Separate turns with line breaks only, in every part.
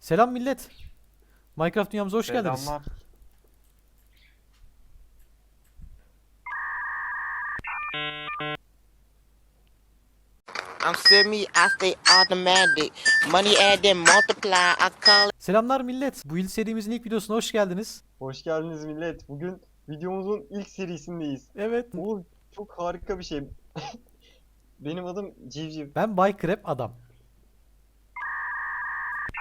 Selam millet. Minecraft dünyamıza hoş geldiniz.
Selamlar.
I'm semi, I stay automatic. Money add then multiply, I call it.
Selamlar millet. Bu yıl serimizin ilk videosuna hoş geldiniz.
Hoş geldiniz millet. Bugün videomuzun ilk serisindeyiz.
Evet.
Bu çok harika bir şey. Benim adım Civciv.
Ben Bay Krep adam.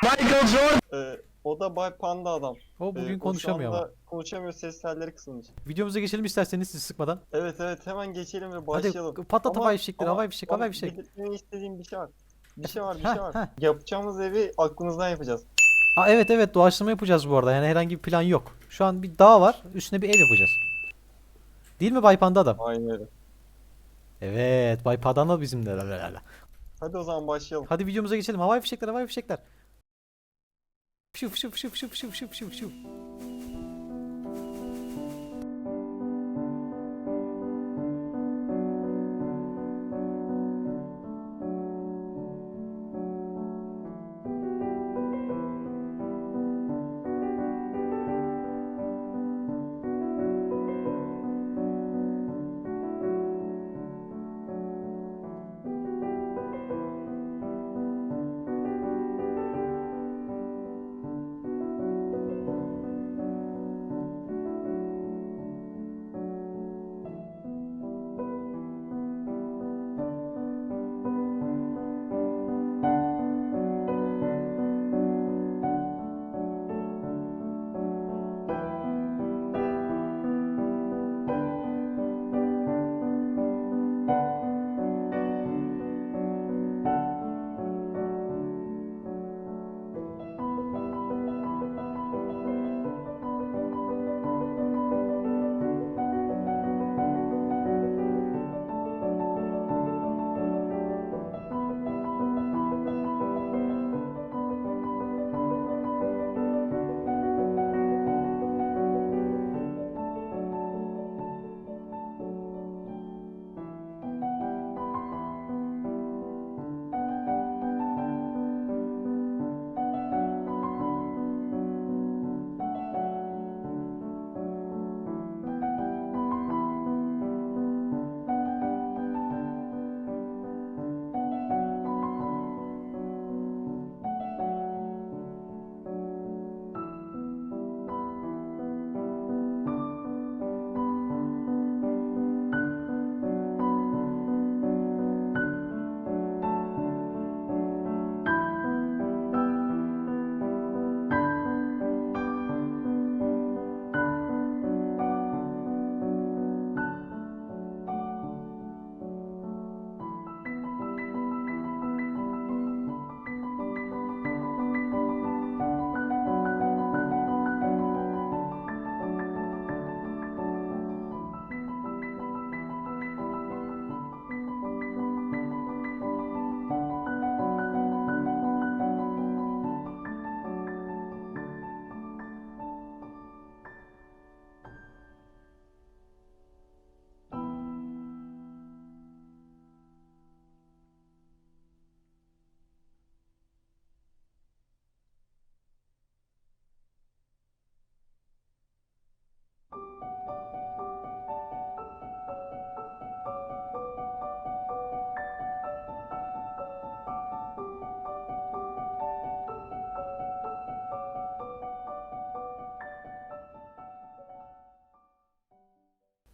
Ee, o da Bay Panda adam.
O
Ee,
bugün
o şu
konuşamıyor ama.
Konuşamıyor ses telleri kısılmış.
Videomuza geçelim isterseniz sizi sıkmadan.
Evet evet hemen geçelim ve
Hadi
başlayalım.
patlat
Ama-
havai fişekleri, havai fişek, havai fişek.
belirtmeni istediğim bir şey var. Bir şey var, bir şey var.
heh.
Yapacağımız evi aklımızdan yapacağız.
Aa, evet evet doğaçlama yapacağız bu arada. Yani herhangi bir plan yok. Şu an bir dağ var. Üstüne bir ev yapacağız. Değil mi Bay Panda adam?
Aynen öyle.
Evet Bay Panda da bizimle. Lalalala.
Hadi o zaman başlayalım.
Hadi videomuza geçelim. Havai fişekler, havai fişekler. შუ შუ შუ შუ შუ შუ შუ შუ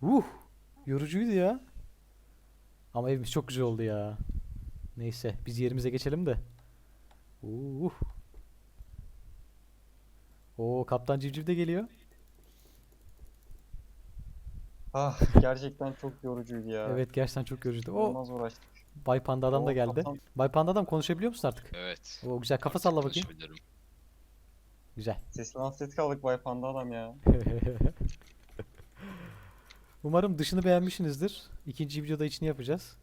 Uh, yorucuydu ya. Ama evimiz çok güzel oldu ya. Neyse biz yerimize geçelim de. Uh. Oo Kaptan Civciv de geliyor.
Ah gerçekten çok yorucuydu ya.
Evet gerçekten çok yorucuydu. O
İnanılmaz uğraştık.
Bay Panda adam da geldi.
kaptan-
Bay Panda adam konuşabiliyor musun artık?
Evet.
O güzel kafa salla bakayım.
Konuşabilirim.
Güzel.
Sesli hasret kaldık Bay Panda adam ya.
Umarım dışını beğenmişsinizdir. İkinci videoda içini yapacağız.